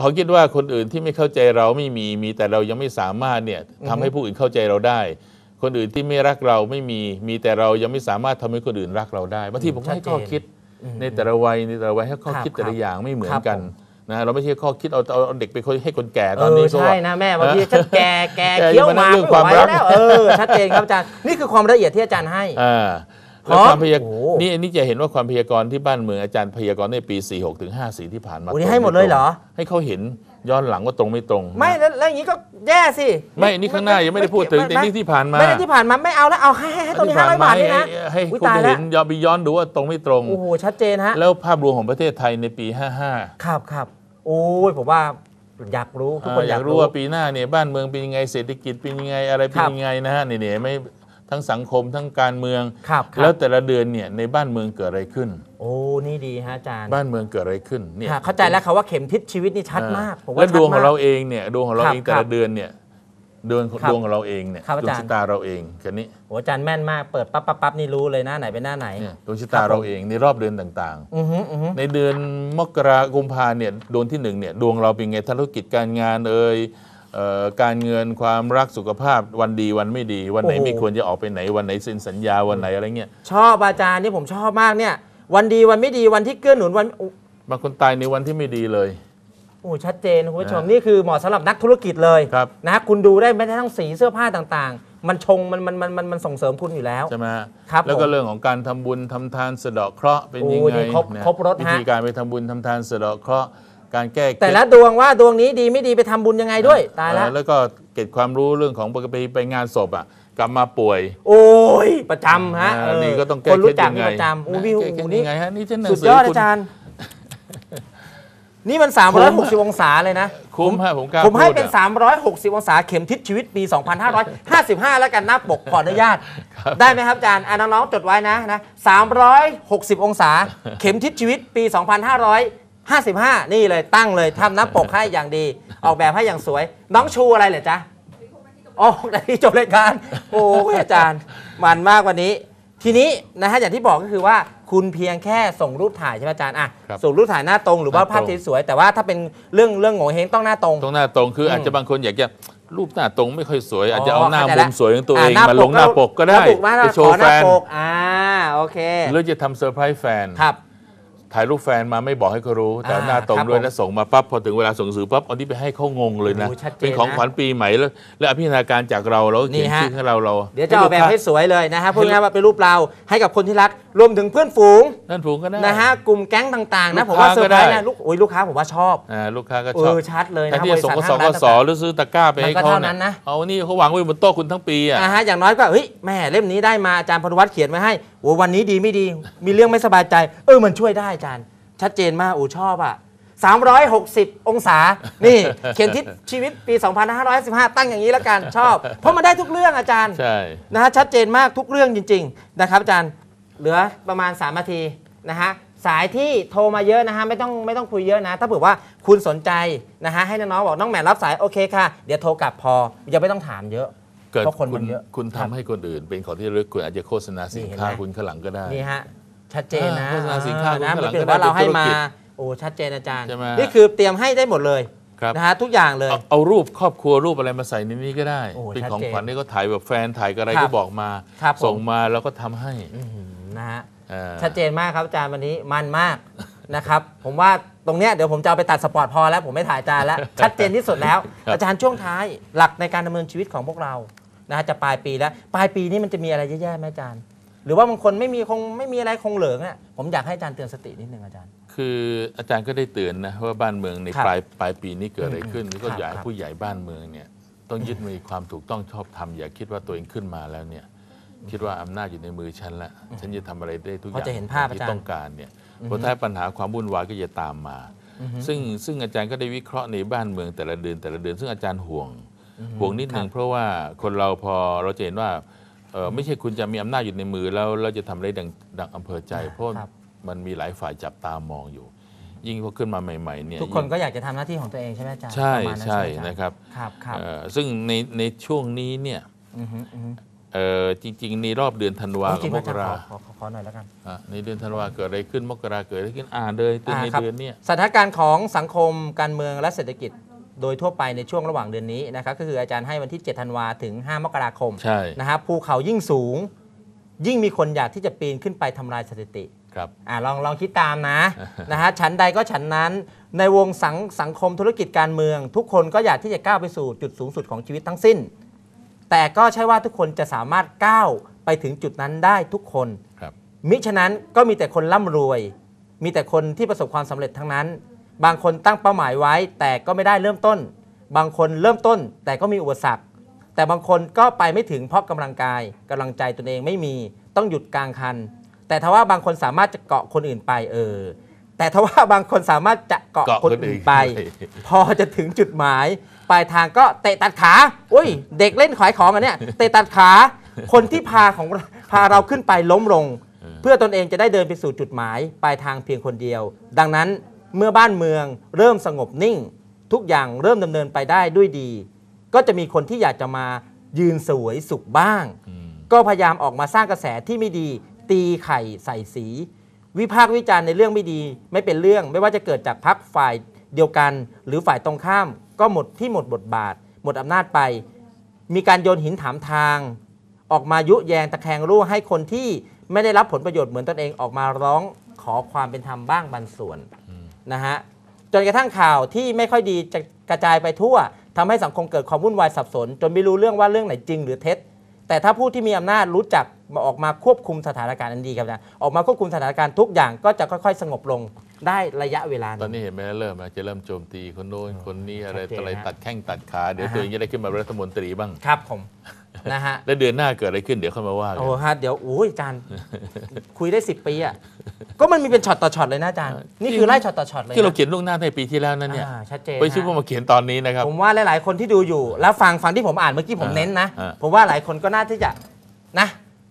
เขาคิดว่าคนอื่นที่ไม่เข้าใจเราไม่มีมีแต่เรายังไม่สามารถเนี่ยทำให้ผู้อื่นเข้าใจเราได้ คนอื่นที่ไม่รักเราไม่มีมีแต่เรายังไม่สามารถทำให้คนอื่นรักเราได้บางทีผมก็ให้ข้อคิดในแต่ละวัยในแต่ละวัยให้ข้อครับคิดแต่ครัละบอย่างไม่เหมือคนรับกันผมนะเราไม่ใช่ข้อคิดเอาเอาเอาเด็กไปให้คนแก่ตเออนอนี้ก็ใช่ว่านะแม่บางทีเออฉันแก่แก่แก่เคี้ยวหมากเรื่องไม่ความไหวรักแล้วเออชัดเจนครับอาจารย์นี่คือความละเอียดที่อาจารย์ให้อ่าพร้ แล้วอมความพยากโอ้นี่นี่จะเห็นว่าความพยากรณ์ที่บ้านเมืองอาจารย์พยากรณ์ในปี 46ถึง54 ที่ผ่านมาโอ้นี่ตรงให้หมดเลยเหรอ ให้เขาเห็นย้อนหลังว่าตรงไม่ตรง ไม่แล้วแล้วอย่างนี้ก็แย่สิ ไม่นี่ข้างหน้ายังไม่ได้พูดถึงแต่นี่ที่ผ่านมาไม่ได้ที่ผ่านมาไม่เอาแล้วเอาให้ให้ให้ตรงนี้ห้าร้อยบาทนี่นะให้อุ๊ยคุณตายได้แล้วเห็นย้อนไปย้อนดูว่าตรงไม่ตรงโอ้โหชัดเจนฮะแล้วภาพรวมของประเทศไทยในปี 55 ครับครับโอ้ยผมว่าอยากรู้ทุกคนอ่าอยากกอายรู้รู้ว่าปีหน้าเนี่ยบ้านเมืองเป็นยังไงเศรษฐกิจเป็นยังไงอะไรเป็นครับยังไงนะฮะเนี่ยเนี่ยไม่ ทั้งสังคมทั้งการเมือง ครับครับ แล้วแต่ละเดือนเนี่ยในบ้านเมืองเกิดอะไรขึ้น โอ้ นี่ดีฮะอาจารย์บ้านเมืองเกิดอะไรขึ้นเนี่ยค่ะเข้าใจแล้วครับว่าเข็มทิศชีวิตนี่ชัดมากผมว่าแล้วดวงชัของมกเราเองเนี่ยดวงของเราครับเองแต่ครัละบเดือนเนี่ยดวงครับดวงของเราเองเนี่ยครับอาดวงจารย์ชะตาเราเองแค่นี้โอ้อาจารย์แม่นมากเปิดปั๊บปั๊บปั๊บนี่รู้เลยหน้าไหนเป็นหน้าไหน เนี่ยดวงชะครัตาบผม เราเองในรอบเดือนต่าง อือฮึอือฮึๆในเดือนมกราคมพาเนี่ยดวงที่หนึ่งเนี่ยดวงเราเป็นไงธุรกิจการงานเอ่ยเอ่อ การเงินความรักสุขภาพวันดีวันไม่ดี วันไหนไม่ควรจะออกไปไหนวันไหนเซ็นสัญญาวันไหนอะไรเงี้ยชอบอาจารย์นี่ผมชอบมากเนี่ย วันดีวันไม่ดีวันที่เกื้อหนุนวันโอ้บางคนตายในวันที่ไม่ดีเลยโอ้ชัดเจนคุณผู้ชมนะนี่คือเหมาะสำหรับนักธุรกิจเลยครับนะคุณดูได้ไม่ได้ทั้งสีเสื้อผ้าต่างๆ มันชงมันมันมันมันมันส่งเสริมคุณอยู่แล้วใช่ไหมฮะครับแล้วก็ผมเรื่องของการทำบุญทำทานสะเดาะเคราะห์เป็นยังโอ้ไงนี่ครบนะครบรสวิฮะธีการไปทำบุญทำทานสะเดาะเคราะห์ การแก้เคล็ดแต่ละดวงว่าดวงนี้ดีไม่ดีไปทำบุญยังไงด้วยตายแล้วเออแล้วก็เก็บความรู้เรื่องของปกติไปงานศพอะกลับมาป่วย โอ้ยประจำฮะอ่าเออนี่ก็ต้องแก้คนเคล็รู้ดจักยังนี่ไงประจำโอ้พี่แก้เคล็โอ้ดนี่ยังไงฮะนี่เช่นหนัสุงดสือยอดคุณอาจารย์ นี่มัน 360 องศาเลยนะ คุ้มฮะผมกล้าผมให้เป็นพูดอะ360 องศาเข็มทิศชีวิตปี 2555 แล้วกันหน้าปกขออนุญาต ได้ไหมครับอาจารย์อะน้องๆจดไว้นะนะ 360 องศา เข็มทิศชีวิตปี 2555 นี่เลยตั้งเลยทำหน้าปกให้อย่างดี ออกแบบให้อย่างสวย น้องชูอะไรเหรอจ๊ะอ๋อนาทีจบรายการโอ้ยอาจารย์มันมากวันนี้ ทีนี้นะฮะอย่างที่บอกก็คือว่าคุณเพียงแค่ส่งรูปถ่ายใช่ไหมอาจารย์อะครับส่งรูปถ่ายหน้าตรงหรือว่าหน้าตรง ภาพที่สวยแต่ว่าถ้าเป็นเรื่องเรื่องโง่เฮงต้องหน้าตรง ตรงหน้าตรงคืออมอาจจะบางคนอยากจะรูปหน้าตรงไม่ค่อยสวย อาจจะเอาหน้าเข้ใจมุแล้มสวยของตัวเองะมาลงหน้าปกก็ได้หน้าปกมาไปโชขอว์หแฟน้านปกอ่าโอเค หรือจะทำเซอร์ไพรส์แฟน ครับ ถ่ายรูปแฟนมาไม่บอกให้เขารู้ แต่อ่าหน้าตรงครับด้วยผมแล้วส่งมาปั๊บพอถึงเวลาส่งหนังสือปั๊บเอานี้ไปให้เขางงเลยนะโอ้โหชัดเจนเป็นของนะขวัญปีใหม่แล้วแล้วอภินาการจากเราเราก็เขียนนี่ฮะชื่อให้เราเรา เดี๋ยวจะออกแบบให้ให้ลูกสวยเลยนะฮะพูดง่ายๆว่าเป็นรูปเราให้กับคนที่รักรวมถึงเพื่อนฝูงค้านั่นผูกก็ได้ นะฮะกลุ่มแก๊งต่างๆนะลูผมกค้าว่าเซอร์ไพรส์ก็ได้ นะลูกโอ้ยลูกค้าผมว่าชอบอ่าลูกค้าก็เอชอบอชัดเลยแทนนะที่จะส่งกสห้างกร้านสต่างๆหรือซื้อตะกร้าไปให้มันก็เขาเท่านั้นนะ เอานี่เขาวางไว้บนโต๊ะคุณทั้งปีอะอ่าฮะอย่างน้อยก็เฮ้ยแม่เล่มนี้ได้มาอาจารย์พนุวัฒน์เขียนไว้ให้โอ้วันนี้ดีไม่ดี มีเรื่องไม่สบายใจ เออมันช่วยได้อาจารย์ ชัดเจนมากโอ้ชอบอะ360 องศา นี่ เขียนทิศชีวิตปี 2515ตั้งอย่างนี้แล้วกันชอบ เพราะมันได้ทุกเรื่องอาจารย์ ใช่นะฮะชัดเจนมากทุกเรื่องจริง ๆ นะครับ อาจารย์เหลือประมาณ 3 นาทีนะฮะสายที่โทรมาเยอะนะฮะไม่ต้องไม่ต้องคุยเยอะนะ ถ้าเผื่อว่าคุณสนใจนะฮะให้น้องๆบอกน้องแหม่มรับสายโอเคค่ะ เดี๋ยวโทรกลับพออย่าไม่ต้องถามเยอะ เกิดเพราะคนคุมัณนเยอะคุณครับทำให้คนอื่น เป็นของที่ระลึกคุณอาจจะโฆษณาสินนี่เห็นค้าไหม คุณข้างหลังก็ได้ นี่ฮะ ชัดเจนนะอ่าโฆษณาสินค้านะคุณไม่ข้างหลังเป็นก็ได้ว่าเราให้มา เป็นธุรกิจโอ้ ชัดเจนอาจารย์ ใช่ไหม นี่คือเตรียมให้ได้หมดเลยครับ นะฮะทุกอย่างเลย เอาเอารูปครอบครัวรูปอะไรมาใส่ในนี้ก็ได้ โอ้เป็นชัดของเจนขวัญที่เขาถ่ายแบบแฟนถ่ายกับอะไรครับก็บอกมา ครับผม ส่งมาแล้วก็ทำให้อื้อหือนะฮะ อ่า ชัดเจนมากครับอาจารย์วันนี้มันมาก นะครับ ผมว่าตรงเนี้ยเดี๋ยวผมจะเอาไปตัดสปอร์ตพอแล้วผมไม่ถ่ายอาจารย์แล้ว ชัดเจนที่สุดแล้ว ครับ อาจารย์ช่วงท้ายหลักในการดำเนินชีวิตของพวกเรา นะฮะจะปลายปีแล้ว ปลายปีนี้มันจะมีอะไรแย่ๆไหมอาจารย์ หรือว่าบางคนไม่มีคงไม่มีอะไรคงเหลืองอะผมอยากให้อาจารย์เตือนสตินิดนึงอาจารย์ คืออาจารย์ก็ได้เตือนนะว่าบ้านเมืองในครับปลายปลายปีนี้เกิดอะไรขึ้นอืมก็ครับอยากให้ครับ ผู้ใหญ่บ้านเมืองเนี่ยต้องยึดมีความถูกต้องชอบธรรมอย่าคิดว่าตัวเองขึ้นมาแล้วเนี่ยคิดว่าอำนาจอยู่ในมือฉันแล้วฉันจะทำอะไรได้ทุกอเขาย่างจะเห็นภาพอาที่จารย์ต้องการเนี่ยเพราะถ้าปัญหาความวุ่นวายก็จะตามมา ซึ่งซึ่งอาจารย์ก็ได้วิเคราะห์ในบ้านเมืองแต่ละเดือนแต่ละเดือนซึ่งอาจารย์ห่วง ห่วงนิดนึงเพราะว่าคนเราพอเราจะเห็นว่าเอ่อไม่ใช่คุณจะมีอำนาจอยู่ในมือแล้วเราจะทำอะไรดังดังอำเภอใจ เพราะครับมันมีหลายฝ่ายจับตามองอยู่ ยิ่งพอขึ้นมาใหม่ๆเนี่ยทุกคนยิ่งก็อยากจะทำหน้าที่ของตัวเองใช่ไหมอาจารย์ใช่ประมาณนั้นใช่ไหมอาจารย์นะครับครับครับเอ่อซึ่งในในช่วงนี้เนี่ยอือฮึอือฮึเออจริงๆในรอบเดือนธันวาจกัริบงมๆอากจารย์ราขอขอขอขอหน่อยแล้วกันอะในเดือนธันวาเกิดอะไรขึ้นมกราเกิดอะไรขึ้นอ่านเลยตัวในอ่าครับเดือนเนี้ยสถานการณ์ของสังคมการเมืองและเศรษฐกิจ โดยทั่วไปในช่วงระหว่างเดือนนี้นะครับก็คืออาจารย์ให้วันที่ 7 ธันวาถึง 5 มกราคมใช่ นะครับภูเขายิ่งสูง ยิ่งมีคนอยากที่จะปีนขึ้นไปทำลายสถิติ ครับ อ่าลองลองคิดตามนะ นะฮะชั้นใดก็ชั้นนั้น ในวงสังสังคมธุรกิจการเมือง ทุกคนก็อยากที่จะก้าวไปสู่จุดสูงสุดของชีวิตทั้งสิ้น แต่ก็ใช่ว่าทุกคนจะสามารถก้าวไปถึงจุดนั้นได้ทุกคน ครับ มิฉะนั้นก็มีแต่คนร่ำรวย มีแต่คนที่ประสบความสำเร็จทั้งนั้น บางคนตั้งเป้าหมายไว้ แต่ก็ไม่ได้เริ่มต้น บางคนเริ่มต้น แต่ก็มีอุปสรรค แต่บางคนก็ไปไม่ถึงเพราะกำลังกายกำลังใจตนเองไม่มีต้องหยุดกลางคัน แต่ถ้าว่าบางคนสามารถจะเกาะคนอื่นไปเออแต่ถ้าว่าบางคนสามารถจะเกาะเกาะคนคนอื่อื่นนไปไป พอจะถึงจุดหมาย ปลายทางก็เตะตัดขาอุ้ย เด็กเล่นขายของอันเนี้ยเตะตัดขา คนที่พาของพาเราขึ้นไปล้มลง เพื่อตนเองจะได้เดินไปสู่จุดหมาย ปลายทางเพียงคนเดียว ดังนั้น เมื่อบ้านเมืองเริ่มสงบนิ่ง ทุกอย่างเริ่มดำเนินไปได้ด้วยดี ก็จะมีคนที่อยากจะมายืนสวยสุขบ้างอืมก็พยายามออกมาสร้างกระแสที่ไม่ดี ตีไข่ใส่สี วิพากษ์วิจารณ์ในเรื่องไม่ดี ไม่เป็นเรื่องไม่ว่าจะเกิดจากพักฝ่ายเดียวกัน หรือฝ่ายตรงข้าม ก็หมดที่หมดบทบาท หมดอำนาจไป มีการโยนหินถามทาง ออกมายุแยงตะแคงรั่วให้คนที่ไม่ได้รับผลประโยชน์เหมือนตนเองออกมาร้องขอความเป็นธรรมบ้างบางส่วน นะฮะจนกระทั่งข่าวที่ไม่ค่อยดีจะกระจายไปทั่วทำให้สังคมเกิดความวุ่นวายสับสน จนไม่รู้เรื่องว่าเรื่องไหนจริงหรือเท็จ แต่ถ้าผู้ที่มีอำนาจรู้จักมาออกมาควบคุมสถานการณ์อันดีครับนะออกมาควบคุมสถานการณ์ทุกอย่างก็จะค่อย ๆ สงบลงได้ระยะเวลาหตอนงนี้เห็นไหมเริ่มแล้วจะเริ่มโจมตีคนโน้นคนนี้อะไรชัดเจนต่ออะไรฮะตัดแข้งตัดขาเดี๋ยวอ่าฮะตัวเองจะได้ขึ้นมาเป็นรัฐมนตรีบ้างครับผมนะฮะแล้วเดือนหน้าเกิดอะไรขึ้นเดี๋ยวค่อยมาว่ากันโอ้ฮะเดี๋ยวอุ้ยอาจารย์คุยได้ 10 ปีอะ ก็มันมีเป็นช็อตต่อช็อตเลยนะอาจารย์ นี่คือไล่ช็อตต่อช็อตเลยที่เรานะเขียนล่วงหน้าในปีที่แล้วนั่นเนี่ยอ่าชัดเจนไม่ใช่ฮะว่ามาเขียนตอนนี้นะครับ ผมว่าหลาย ๆ คนที่ดูอยู่ แล้วฟังฟังที่ผมอ่านเมื่อกี้ผมอ่าเน้นนะอ่าผมว่าหลายคนก็น่าที่จะนะ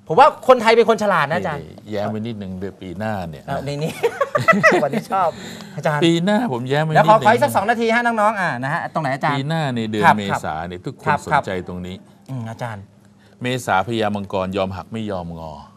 ผมว่าคนไทยเป็นคนฉลาดนะอาจารย์นี่แย้มไปนิดหนึ่งเดือนปีหน้าเนี่ยเอาในนี้วันนี้ชอบอาจารย์ปีหน้าผมแย้มไปนิดเดี๋ยวหขอนึ่งขออีกสักสองนาทีฮะน้องๆอ่านะฮะตรงไหนอาจารย์ปีหน้าในเดือนครับเมครับษาเนี่ยทุกคครันบสครันบใจตรงนี้อืมอาจารย์ เมษาพญามังกรยอมหักไม่ยอมงออืม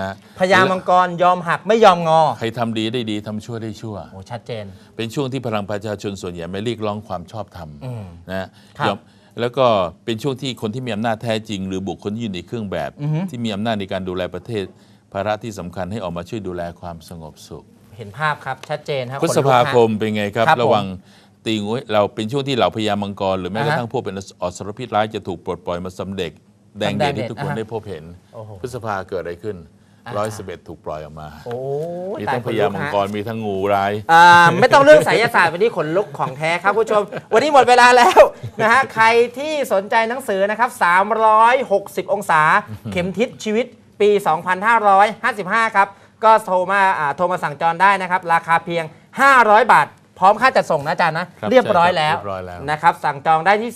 นะพญามังกรยอมหักไม่ยอมงอ ใครทำดีได้ดีทำชั่วได้ชั่ว โอ้ชัดเจน เป็นช่วงที่พลังประชาชนส่วนใหญ่ไม่เรียกร้องความชอบธรรมอืม นะครับยอมแล้วก็เป็นช่วงที่คนที่มีอำนาจแท้จริง หรือบุคคลที่อยู่ในเครื่องแบบ อือฮึ ที่มีอำนาจในการดูแลประเทศ ภาระที่สำคัญให้ออกมาช่วยดูแลความสงบสุข เห็นภาพครับ ชัดเจนครับพฤษภาคมเป็นไงครับ ครับผมระวังตีงวยเราเป็นช่วงที่เหล่าพญามังกร หรือแม้กระอ่าฮะทั่งพวกเป็นอสรพิษร้ายจะถูกปลดปล่อยมาสำเด็จ แดงสำแดเด่งนเด่นที่ทุกคนอ่าฮะได้พบเห็น โอ้โห พฤษภาเกิดอะไรขึ้นอ่า ร้อยสิบเอ็ดถูกปล่อยออกมา โอ้ยมีตทั้งคพนญาลุมังฮะกรมีทั้งงูร้าย อ่าไม่ต้องเรื่องไสยศาสตร์วันนี้ขนลุกของแท้ครับผู้ชม วันนี้หมดเวลาแล้วนะฮะใครที่สนใจหนังสือนะครับ 360 องศา เข็มทิศชีวิตปี 2555 ครับ ก็โทรมาอ่าโทรมาสั่งจองได้นะครับ ราคาเพียง 500 บาท พร้อมค่าจัดส่งนะอาจารย์นะ ครับเรียบร้อยแล้วเรียบร้อยแล้ว นะครับ สั่งจองได้ที่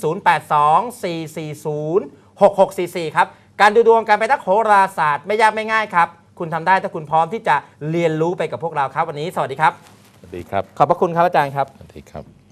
0824406644 ครับ การดูดวงการไปนักโหราศาสตร์ไม่ยากไม่ง่ายครับ คุณทำได้ถ้าคุณพร้อมที่จะเรียนรู้ไปกับพวกเราครับ วันนี้สวัสดีครับ สวัสดีครับ ขอบพระคุณครับอาจารย์ครับ สวัสดีครับ